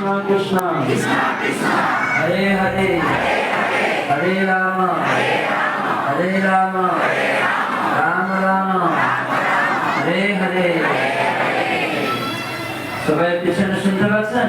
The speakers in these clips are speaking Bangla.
कृष्णा कृष्णा हरे हरे हरे राम हरे राम राम राम, हरे हरे। सब कृष्ण सुंदर পাচ্ছেন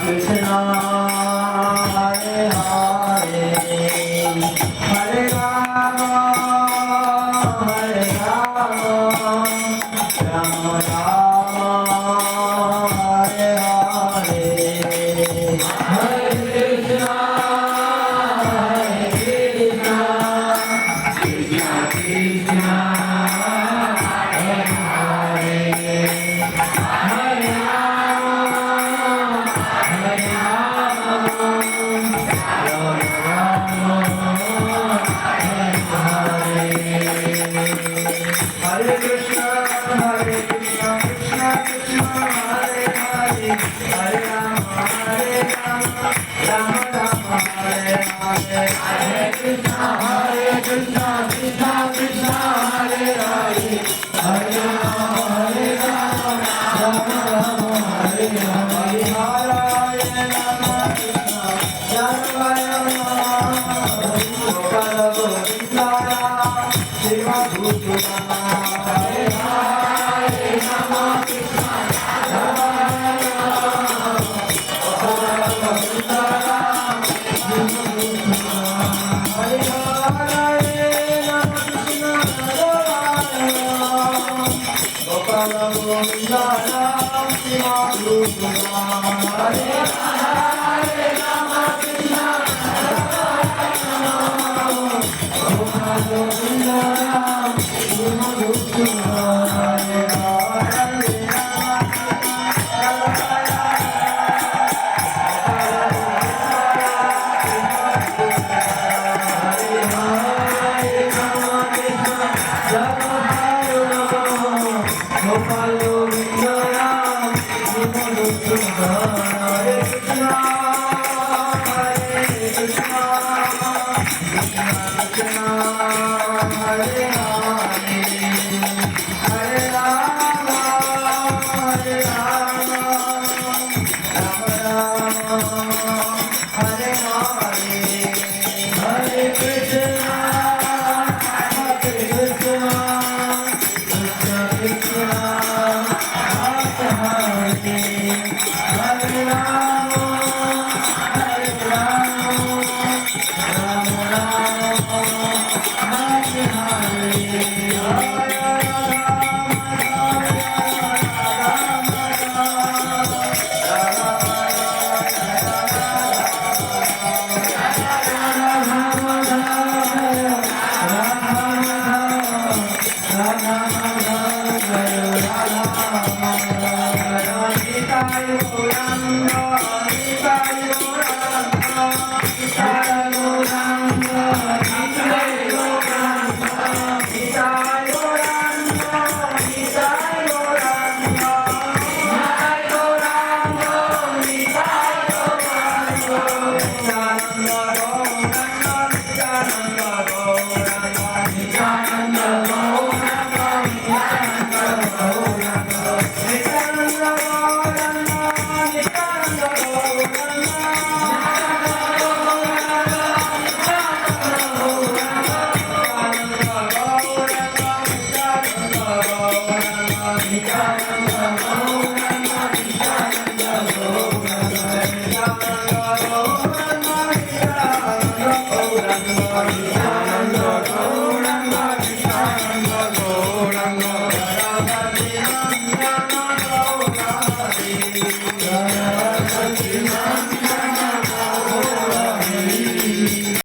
कृष्णा शिव भूत Hare Rama ভালো বিনা মন সুন্দর।